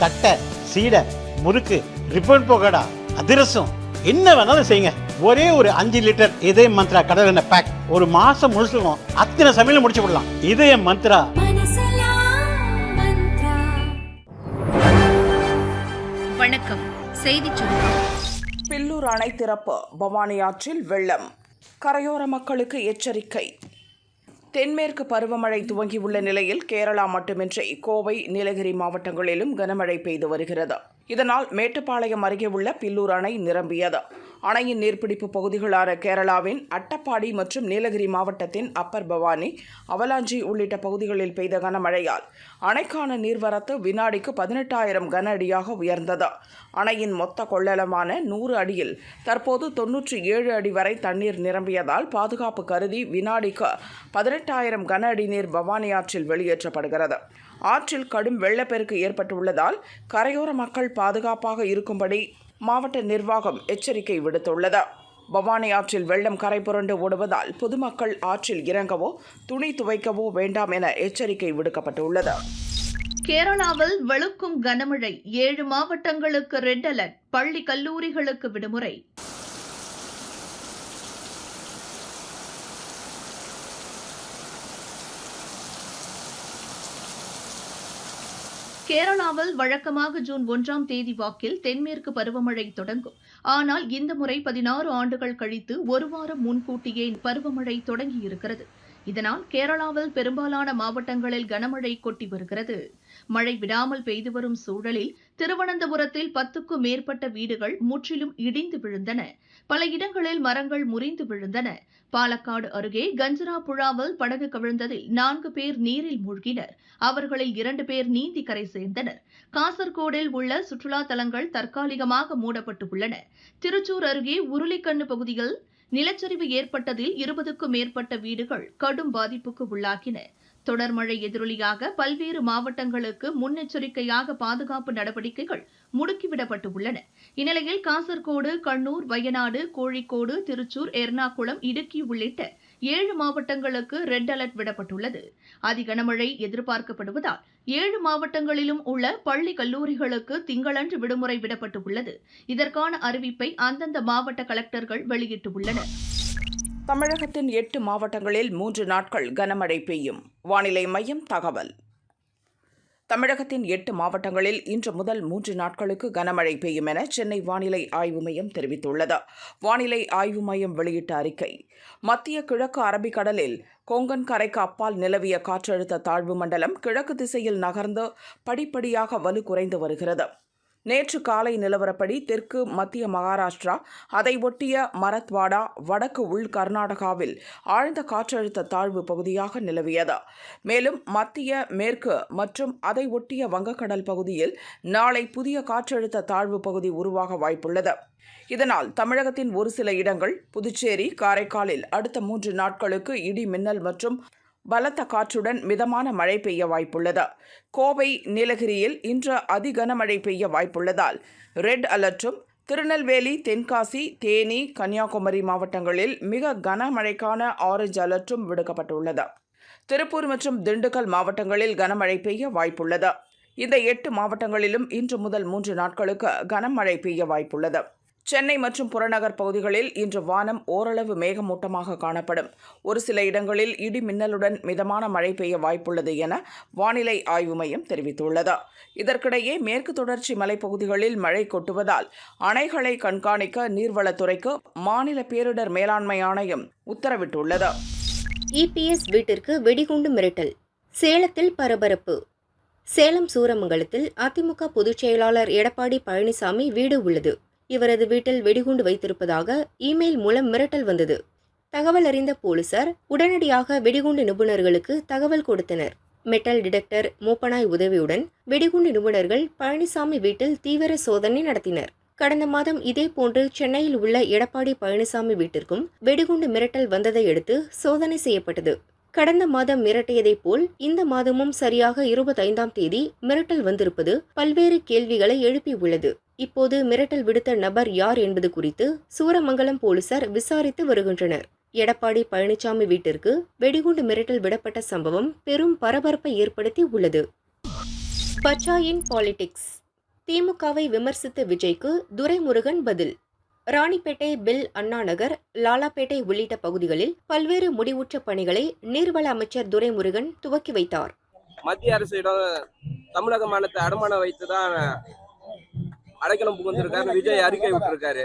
தட்டை சீடை முறுக்கு ரிப்பன் போகடா அதிரசம். என்ன வேணாலும் செய்யுங்க. ஒரே ஒரு அஞ்சு லிட்டர் இதய மந்த்ரா கடல் எண்ணெய் பேக் ஒரு மாசம் முழுசுக்கும் அத்தனை சமையலும் முடிச்சு விடலாம். இதய மந்த்ரா. வணக்கம். செய்திச் சுருக்கம் பில்லூர் அணை திறப்பு. பவானி ஆற்றில் வெள்ளம். கரையோர மக்களுக்கு எச்சரிக்கை. தென்மேற்கு பருவமழை துவங்கியுள்ள நிலையில் கேரளா மட்டுமின்றி கோவை நீலகிரி மாவட்டங்களிலும் கனமழை பெய்து வருகிறது. இதனால் மேட்டுப்பாளையம் அருகே உள்ள பில்லூர் அணை நிரம்பியது. அணையின் நீர்பிடிப்பு பகுதிகளான கேரளாவின் அட்டப்பாடி மற்றும் நீலகிரி மாவட்டத்தின் அப்பர் பவானி அவலாஞ்சி உள்ளிட்ட பகுதிகளில் பெய்த கனமழையால் அணைக்கான நீர்வரத்து வினாடிக்கு பதினெட்டாயிரம் கன அடியாக உயர்ந்தது. அணையின் மொத்த கொள்ளளவான நூறு அடியில் தற்போது தொன்னூற்றி ஏழு அடி வரை தண்ணீர் நிரம்பியதால் பாதுகாப்பு கருதி வினாடிக்கு பதினெட்டாயிரம் கன அடி நீர் பவானி ஆற்றில் வெளியேற்றப்படுகிறது. ஆற்றில் கடும் வெள்ளப்பெருக்கு ஏற்பட்டுள்ளதால் கரையோர மக்கள் பாதுகாப்பாக இருக்கும்படி மாவட்ட நிர்வாகம் எச்சரிக்கை விடுத்துள்ளது. பவானி ஆற்றில் வெள்ளம் கரை புரண்டு ஓடுவதால் பொதுமக்கள் ஆற்றில் இறங்கவோ துணி துவைக்கவோ வேண்டாம் என எச்சரிக்கை விடுக்கப்பட்டுள்ளது. கேரளாவில் வெளுக்கும் கனமழை ஏழு மாவட்டங்களுக்கு ரெட் அலர்ட் பள்ளி கல்லூரிகளுக்கு விடுமுறை. கேரளாவில் வழக்கமாக ஜூன் ஒன்றாம் தேதி வாக்கில் தென்மேற்கு பருவமழை தொடங்கும். ஆனால் இந்த முறை பதினாறு ஆண்டுகள் கழித்து ஒரு வாரம் முன்கூட்டியே பருவமழை தொடங்கியிருக்கிறது. இதனால் கேரளாவில் பெரும்பாலான மாவட்டங்களில் கனமழை கொட்டி வருகிறது. மழை விடாமல் பெய்து வரும் சூழலில் திருவனந்தபுரத்தில் பத்துக்கும் மேற்பட்ட வீடுகள் முற்றிலும் இடிந்து விழுந்தன. பல இடங்களில் மரங்கள் முறிந்து விழுந்தன. பாலக்காடு அருகே கஞ்சரா புழாவில் படகு கவிழ்ந்ததில் நான்கு பேர் நீரில் மூழ்கினர். அவர்களில் இரண்டு பேர் நீந்தி கரை சேர்ந்தனர். காசர்கோடில் உள்ள சுற்றுலா தலங்கள் தற்காலிகமாக மூடப்பட்டு உள்ளன திருச்சூர் அருகே உருளிக்கண்ணு பகுதியில் நிலச்சரிவு ஏற்பட்டதில் இருபதுக்கும் மேற்பட்ட வீடுகள் கடும் பாதிப்புக்கு உள்ளாகின. தொடர் மழை எதிரொலியாக பல்வேறு மாவட்டங்களுக்கு முன்னெச்சரிக்கையாக பாதுகாப்பு நடவடிக்கைகள் முடுக்கிவிடப்பட்டு உள்ளன இந்நிலையில் காசர்கோடு கண்ணூர் வயநாடு கோழிக்கோடு திருச்சூர் எர்ணாகுளம் இடுக்கி உள்ளிட்ட ஏழு மாவட்டங்களுக்கு ரெட் அலர்ட் விடப்பட்டுள்ளது. அதிகனமழை எதிர்பார்க்கப்படுவதால் ஏழு மாவட்டங்களிலும் உள்ள பள்ளி கல்லூரிகளுக்கு திங்களன்று விடுமுறை விடப்பட்டுள்ளது. இதற்கான அறிவிப்பை அந்தந்த மாவட்ட கலெக்டர்கள் வெளியிட்டுள்ளனர். தமிழகத்தின் எட்டு மாவட்டங்களில் மூன்று நாட்கள் கனமழை பெய்யும். வானிலை மையம் தகவல். தமிழகத்தின் எட்டு மாவட்டங்களில் இன்று முதல் மூன்று நாட்களுக்கு கனமழை பெய்யும் என சென்னை வானிலை ஆய்வு மையம் தெரிவித்துள்ளது. வானிலை ஆய்வு மையம் வெளியிட்ட அறிக்கை மத்திய கிழக்கு அரபிக்கடலில் கொங்கன் கரைக்கு அப்பால் நிலவிய காற்றழுத்த தாழ்வு மண்டலம் கிழக்கு திசையில் நகர்ந்து படிப்படியாக வலு குறைந்து வருகிறது. நேற்று காலை நிலவரப்படி தெற்கு மத்திய மகாராஷ்டிரா அதை ஒட்டிய மரத்வாடா வடக்கு உள் கர்நாடகாவில் ஆழ்ந்த காற்றழுத்த தாழ்வு பகுதியாக நிலவியது. மேலும் மத்திய மேற்கு மற்றும் அதை ஒட்டிய வங்கக்கடல் பகுதியில் நாளை புதிய காற்றழுத்த தாழ்வு பகுதி உருவாக வாய்ப்புள்ளது. இதனால் தமிழகத்தின் ஒரு சில இடங்கள் புதுச்சேரி காரைக்காலில் அடுத்த மூன்று நாட்களுக்கு இடி மின்னல் மற்றும் பலத்த காற்றுடன் மிதமான மழை பெய்ய வாய்ப்புள்ளது. கோவை நீலகிரியில் இன்று அதிகனமழை பெய்ய வாய்ப்புள்ளதால் ரெட் அலர்ட்டும் திருநெல்வேலி தென்காசி தேனி கன்னியாகுமரி மாவட்டங்களில் மிக கனமழைக்கான ஆரஞ்சு அலர்ட்டும் விடுக்கப்பட்டுள்ளது. திருப்பூர் மற்றும் திண்டுக்கல் மாவட்டங்களில் கனமழை பெய்ய வாய்ப்புள்ளது. இந்த எட்டு மாவட்டங்களிலும் இன்று முதல் மூன்று நாட்களுக்கு கனமழை பெய்ய வாய்ப்புள்ளது. சென்னை மற்றும் புறநகர் பகுதிகளில் இன்று வானம் ஓரளவு மேகமூட்டமாக காணப்படும். ஒரு சில இடங்களில் இடி மின்னலுடன் மிதமான மழை பெய்ய வாய்ப்புள்ளது என வானிலை ஆய்வு மையம் தெரிவித்துள்ளது. இதற்கிடையே மேற்கு தொடர்ச்சி மலைப்பகுதிகளில் மழை கொட்டுவதால் அணைகளை கண்காணிக்க நீர்வளத்துறைக்கு மாநில பேரிடர் மேலாண்மை ஆணையம் உத்தரவிட்டுள்ளது. இபிஎஸ் வீட்டிற்கு வெடிகுண்டு மிரட்டல் சேலத்தில் பரபரப்பு. சேலம் சூரமங்கலத்தில் அதிமுக பொதுச் செயலாளர் எடப்பாடி பழனிசாமி வீடு உள்ளது. இவரது வீட்டில் வெடிகுண்டு வைத்திருப்பதாக இமெயில் மூலம் மிரட்டல் வந்தது. தகவல் அறிந்த போலீசார் உடனடியாக வெடிகுண்டு நிபுணர்களுக்கு தகவல் கொடுத்தனர். மெட்டல் டிடெக்டர் மூப்பனாய் உதவியுடன் வெடிகுண்டு நிபுணர்கள் பழனிசாமி வீட்டில் தீவிர சோதனை நடத்தினர். கடந்த மாதம் இதேபோன்று சென்னையில் உள்ள எடப்பாடி பழனிசாமி வீட்டிற்கும் வெடிகுண்டு மிரட்டல் வந்ததை அடுத்து சோதனை செய்யப்பட்டது. கடந்த மாதம் மிரட்டியதைப் போல் இந்த மாதமும் சரியாக இருபத்தைந்தாம் தேதி மிரட்டல் வந்திருப்பது பல்வேறு கேள்விகளை எழுப்பியுள்ளது இப்போது மிரட்டல் விடுத்த நபர் யார் என்பது குறித்து சூரமங்கலம் போலீசார் விசாரித்து வருகின்றனர். எடப்பாடி பழனிசாமி வீட்டிற்கு வெடிகுண்டு மிரட்டல் விடப்பட்ட சம்பவம் பெரும் பரபரப்பை ஏற்படுத்தி உள்ளது. பச்சாயின் பாலிடிக்ஸ். திமுகவை விமர்சித்த விஜய்க்கு துரைமுருகன் பதில். ராணிப்பேட்டை பில் அண்ணாநகர் லாலாப்பேட்டை உள்ளிட்ட பகுதிகளில் பல்வேறு முடிவுற்ற பணிகளை நீர்வள அமைச்சர் துரைமுருகன் துவக்கி வைத்தார். மத்திய அரசிடம் தமிழக மாநிலத்தை அடமான வைத்துதான் அடைக்கலம் புகுந்திருக்காரு விஜய் அறிக்கை விட்டிருக்காரு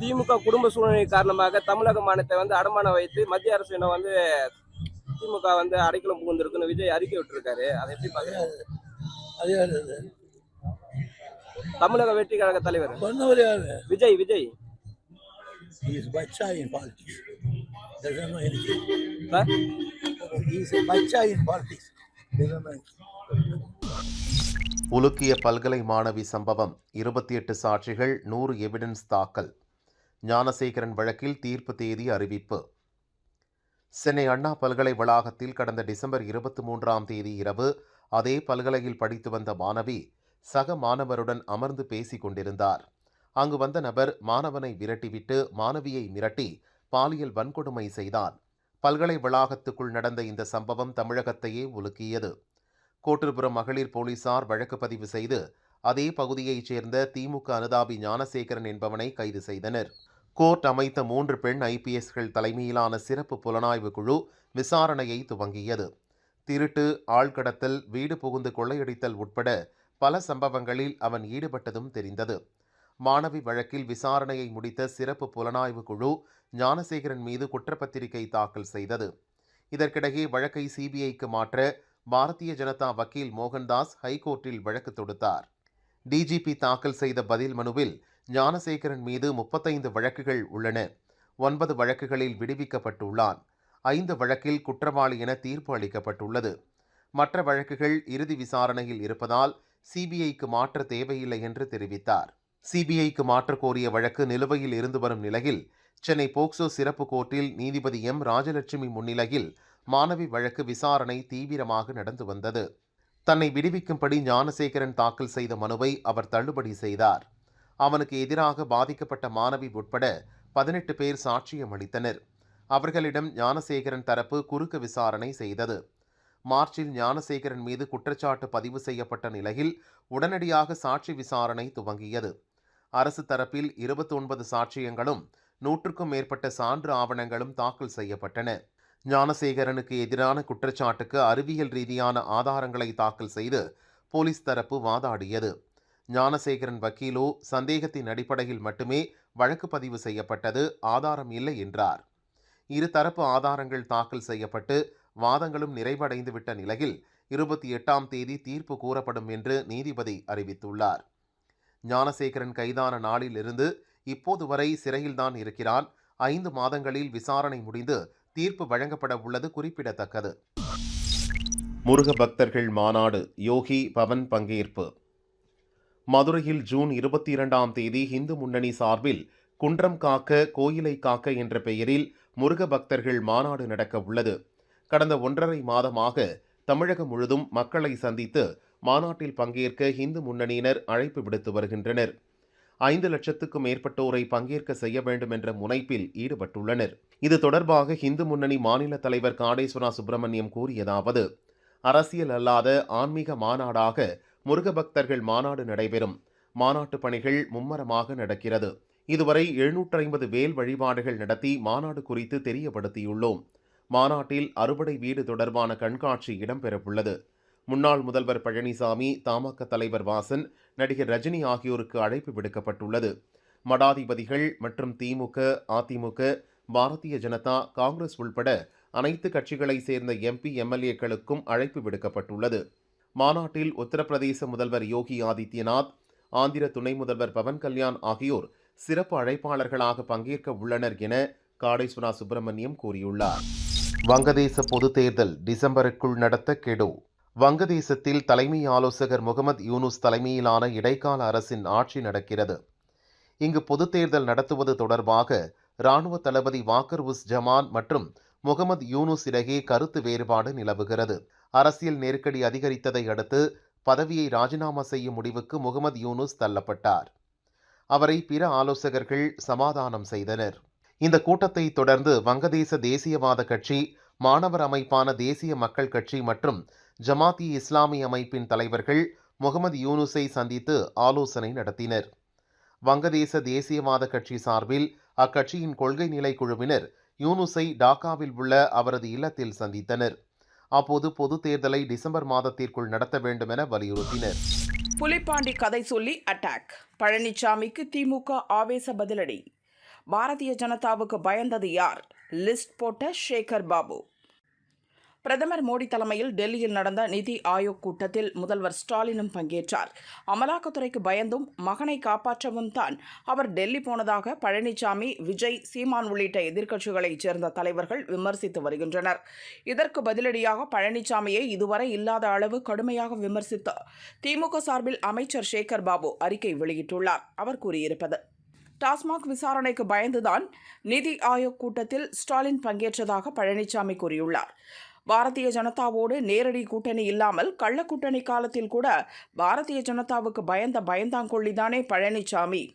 திமுக குடும்ப சூழ்நிலை காரணமாக தமிழக மாநிலத்தை வந்து அடமானம் வைத்து மத்திய அரசிடம் வந்து திமுக வந்து அடைக்கலம் புகுந்திருக்குன்னு விஜய் அறிக்கை விட்டிருக்காரு அதை எப்படி அது தமிழக வெற்றி கழக தலைவர் Vijay Vijay He is bacha in politics. Doesn't know anything. Sir? He is a bacha in politics. Doesn't know anything. உலுக்கிய பல்கலை மாணவி சம்பவம். இருபத்தி எட்டு சாட்சிகள் நூறு எவிடன்ஸ் தாக்கல். ஞானசேகரன் வழக்கில் தீர்ப்பு தேதி அறிவிப்பு. சென்னை அண்ணா பல்கலை வளாகத்தில் கடந்த டிசம்பர் இருபத்தி மூன்றாம் தேதி இரவு அதே பல்கலையில் படித்து வந்த மாணவி சக மாணவருடன் அமர்ந்து பேசிக் கொண்டிருந்தார். அங்கு வந்த நபர் மாணவனை விரட்டிவிட்டு மாணவியை மிரட்டி பாலியல் வன்கொடுமை செய்தான். பல்கலை வளாகத்துக்குள் நடந்த இந்த சம்பவம் தமிழகத்தையே உலுக்கியது. கோட்டூர்புரம் மகளிர் போலீசார் வழக்கு பதிவு செய்து அதே பகுதியைச் சேர்ந்த திமுக அனுதாபி ஞானசேகரன் என்பவனை கைது செய்தனர். கோர்ட் அமைத்த மூன்று பெண் ஐபிஎஸ்கள் தலைமையிலான சிறப்பு புலனாய்வு குழு விசாரணையை துவங்கியது. திருட்டு ஆள்கடத்தல் வீடு புகுந்து கொள்ளையடித்தல் உட்பட பல சம்பவங்களில் அவன் ஈடுபட்டதும் தெரிந்தது. மாணவி வழக்கில் விசாரணையை முடித்த சிறப்பு புலனாய்வு குழு ஞானசேகரன் மீது குற்றப்பத்திரிகை தாக்கல் செய்தது. இதற்கிடையே வழக்கை சிபிஐக்கு மாற்ற பாரதிய ஜனதா வக்கீல் மோகன்தாஸ் ஹைகோர்ட்டில் வழக்கு தொடுத்தார். டிஜிபி தாக்கல் செய்த பதில் மனுவில் ஞானசேகரன் மீது முப்பத்தைந்து வழக்குகள் உள்ளன. ஒன்பது வழக்குகளில் விடுவிக்கப்பட்டுள்ளான். ஐந்து வழக்கில் குற்றவாளி என தீர்ப்பு அளிக்கப்பட்டுள்ளது. மற்ற வழக்குகள் இறுதி விசாரணையில் இருப்பதால் சிபிஐக்கு மாற்ற தேவையில்லை என்று தெரிவித்தார். சிபிஐக்கு மாற்ற கோரிய வழக்கு நிலுவையில் இருந்து வரும் நிலையில் சென்னை போக்சோ சிறப்பு கோர்ட்டில் நீதிபதி எம். ராஜலட்சுமி முன்னிலையில் மாணவி வழக்கு விசாரணை தீவிரமாக நடந்து வந்தது. தன்னை விடுவிக்கும்படி ஞானசேகரன் தாக்கல் செய்த மனுவை அவர் தள்ளுபடி செய்தார். அவனுக்கு எதிராக பாதிக்கப்பட்ட மாணவி உட்பட பதினெட்டு பேர் சாட்சியம் அளித்தனர். அவர்களிடம் ஞானசேகரன் தரப்பு குறுக்கு விசாரணை செய்தது. மார்ச்சில் ஞானசேகரன் மீது குற்றச்சாட்டு பதிவு செய்யப்பட்ட நிலையில் உடனடியாக சாட்சி விசாரணை துவங்கியது. அரசு தரப்பில் இருபத்தி ஒன்பது சாட்சியங்களும் நூற்றுக்கும் மேற்பட்ட சான்று ஆவணங்களும் தாக்கல் செய்யப்பட்டன. ஞானசேகரனுக்கு எதிரான குற்றச்சாட்டுக்கு அறிவியல் ரீதியான ஆதாரங்களை தாக்கல் செய்து போலீஸ் தரப்பு வாதாடியது. ஞானசேகரன் வக்கீலோ சந்தேகத்தின் அடிப்படையில் மட்டுமே வழக்கு பதிவு செய்யப்பட்டது ஆதாரம் இல்லை என்றார். இரு தரப்பு ஆதாரங்கள் தாக்கல் செய்யப்பட்டு வாதங்களும் நிறைவடைந்து விட்ட நிலையில் இருபத்தி எட்டாம் தேதி தீர்ப்பு கூறப்படும் என்று நீதிபதி அறிவித்துள்ளார். ஞானசேகரன் கைதான நாளிலிருந்து இப்போது வரை சிறையில்தான் இருக்கிறான். ஐந்து மாதங்களில் விசாரணை முடிந்து தீர்ப்பு வழங்கப்பட உள்ளது குறிப்பிடத்தக்கது. முருக பக்தர்கள் மாநாடு யோகி பவன் பங்கேற்பு. மதுரையில் ஜூன் இருபத்தி இரண்டாம் தேதி இந்து முன்னணி சார்பில் குன்றம் காக்க கோயிலை காக்க என்ற பெயரில் முருக பக்தர்கள் மாநாடு நடக்க உள்ளது. கடந்த ஒன்றரை மாதமாக தமிழகம் முழுதும் மக்களை சந்தித்து மாநாட்டில் பங்கேற்க இந்து முன்னணியினர் அழைப்பு விடுத்து வருகின்றனர். ஐந்து லட்சத்துக்கும் மேற்பட்டோரை பங்கேற்க செய்ய வேண்டும் என்ற முனைப்பில் ஈடுபட்டுள்ளனர். இது தொடர்பாக இந்து முன்னணி மாநில தலைவர் காடேஸ்வரா சுப்பிரமணியம் கூறியதாவது அரசியல் அல்லாத ஆன்மீக மாநாடாக முருக பக்தர்கள் மாநாடு நடைபெறும். மாநாட்டு பணிகள் மும்மரமாக நடக்கிறது. இதுவரை எழுநூற்றி ஐம்பது வேல் வழிபாடுகள் நடத்தி மாநாடு குறித்து தெரியப்படுத்தியுள்ளோம். மாநாட்டில் அறுபடை வீடு தொடர்பான கண்காட்சி இடம்பெறவுள்ளது. முன்னாள் முதல்வர் பழனிசாமி தமாக தலைவர் வாசன் நடிகர் ரஜினி ஆகியோருக்கு அழைப்பு விடுக்கப்பட்டுள்ளது. மடாதிபதிகள் மற்றும் திமுக அதிமுக பாரதிய ஜனதா காங்கிரஸ் உள்பட அனைத்து கட்சிகளை சேர்ந்த எம்பி எம்எல்ஏக்களுக்கும் அழைப்பு விடுக்கப்பட்டுள்ளது. மாநாட்டில் உத்தரப்பிரதேச முதல்வர் யோகி ஆதித்யநாத் ஆந்திர துணை முதல்வர் பவன் கல்யாண் ஆகியோர் சிறப்பு அழைப்பாளர்களாக பங்கேற்க உள்ளனர் என காடேஸ்வரா சுப்பிரமணியம் கூறியுள்ளார். வங்கதேச பொதுத் தேர்தல் டிசம்பருக்குள் நடத்த கெடு வங்கதேசத்தில் தலைமை ஆலோசகர் முகமது யூனுஸ் தலைமையிலான இடைக்கால அரசின் ஆட்சி நடக்கிறது. இங்கு பொது தேர்தல் நடத்துவது தொடர்பாக இராணுவ தளபதி வாக்கர் உஸ் ஜமான் மற்றும் முகமது யூனுஸ் இடையே கருத்து வேறுபாடு நிலவுகிறது. அரசியல் நெருக்கடி அதிகரித்ததை அடுத்து பதவியை ராஜினாமா செய்யும் முடிவுக்கு முகமது யூனுஸ் தள்ளப்பட்டார். அவரை பிற ஆலோசகர்கள் சமாதானம் செய்தனர். இந்த கூட்டத்தை தொடர்ந்து வங்கதேச தேசியவாத கட்சி மாணவர் அமைப்பான தேசிய மக்கள் கட்சி மற்றும் ஜமாத்தி இஸ்லாமி அமைப்பின் தலைவர்கள் முகமது யூனுஸை சந்தித்து ஆலோசனை நடத்தினர். வங்கதேச தேசியவாத கட்சி சார்பில் அக்கட்சியின் கொள்கை நிலை குழுவினர் யூனுஸை டாக்காவில் உள்ள அவரது இல்லத்தில் சந்தித்தனர். அப்போது பொதுத் தேர்தலை டிசம்பர் மாதத்திற்குள் நடத்த வேண்டும் என வலியுறுத்தினர். புலிப்பாண்டி கதை சொல்லி அட்டாக் பழனிசாமிக்கு திமுக ஆவேச பதிலடி. பாரதிய ஜனதாவுக்கு பயந்தது யார்? லிஸ்ட் போட்ட சேகர் பாபு. பிரதமர் மோடி தலைமையில் டெல்லியில் நடந்த நிதி ஆயோக் கூட்டத்தில் முதல்வர் ஸ்டாலினும் பங்கேற்றார். அமலாக்கத்துறைக்கு பயந்தும் மகனை காப்பாற்றவும் தான். அவர் டெல்லி போனதாக பழனிசாமி விஜய் சீமான் உள்ளிட்ட எதிர்க்கட்சிகளைச் சேர்ந்த தலைவர்கள் விமர்சித்து வருகின்றனர். இதற்கு பதிலடியாக பழனிசாமியை இதுவரை இல்லாத அளவு கடுமையாக விமர்சித்து திமுக சார்பில் அமைச்சர் சேகர் பாபு அறிக்கை வெளியிட்டுள்ளார். அவர் கூறியிருப்பது டாஸ்மாக் விசாரணைக்கு பயந்துதான் நிதி ஆயோக் கூட்டத்தில் ஸ்டாலின் பங்கேற்றதாக பழனிசாமி கூறியுள்ளார். பாரதிய ஜனதாவோடு நேரடி கூட்டணி இல்லாமல் கள்ள கூட்டணி காலத்தில் கூட பாரதிய ஜனதாவுக்கு பயந்த பயந்தாங்கொள்ளிதானே பழனிசாமி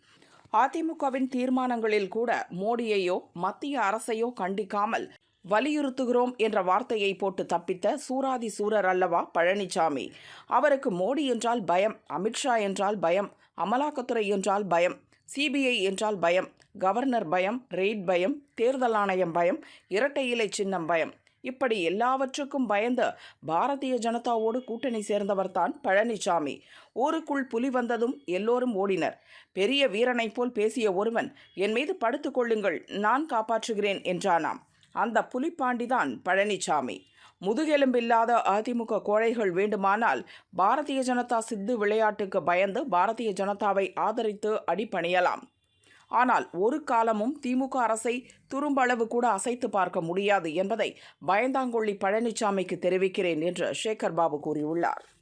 அதிமுகவின் தீர்மானங்களில் கூட மோடியையோ மத்திய அரசையோ கண்டிக்காமல் வலியுறுத்துகிறோம் என்ற வார்த்தையை போட்டு தப்பித்த சூராதி சூரர் அல்லவா பழனிசாமி அவருக்கு மோடி என்றால் பயம் அமித்ஷா என்றால் பயம் அமலாக்கத்துறை என்றால் பயம் சிபிஐ என்றால் பயம் கவர்னர் பயம் ரெய்ட் பயம் தேர்தல் ஆணையம் பயம் இரட்டை இலை சின்னம் பயம். இப்படி எல்லாவற்றுக்கும் பயந்த பாரதிய ஜனதாவோடு கூட்டணி சேர்ந்தவர்தான் பழனிசாமி. ஊருக்குள் புலி வந்ததும் எல்லோரும் ஓடினர். பெரிய வீரனைப் போல் பேசிய ஒருவன் என் மீது படுத்துக்கொள்ளுங்கள் நான் காப்பாற்றுகிறேன் என்றானாம். அந்த புலிப்பாண்டிதான் பழனிசாமி. முதுகெலும்பில்லாத அதிமுக கோழைகள் வேண்டுமானால் பாரதிய ஜனதா சித்து விளையாட்டுக்கு பயந்து பாரதிய ஜனதாவை ஆதரித்து அடிப்பணியலாம் ஆனால் ஒரு காலமும் திமுக அரசை துரும்பளவு கூட அசைத்து பார்க்க முடியாது என்பதை பயந்தாங்கொள்ளி பழனிசாமிக்கு தெரிவிக்கிறேன் என்று சேகர் பாபு கூறியுள்ளார்.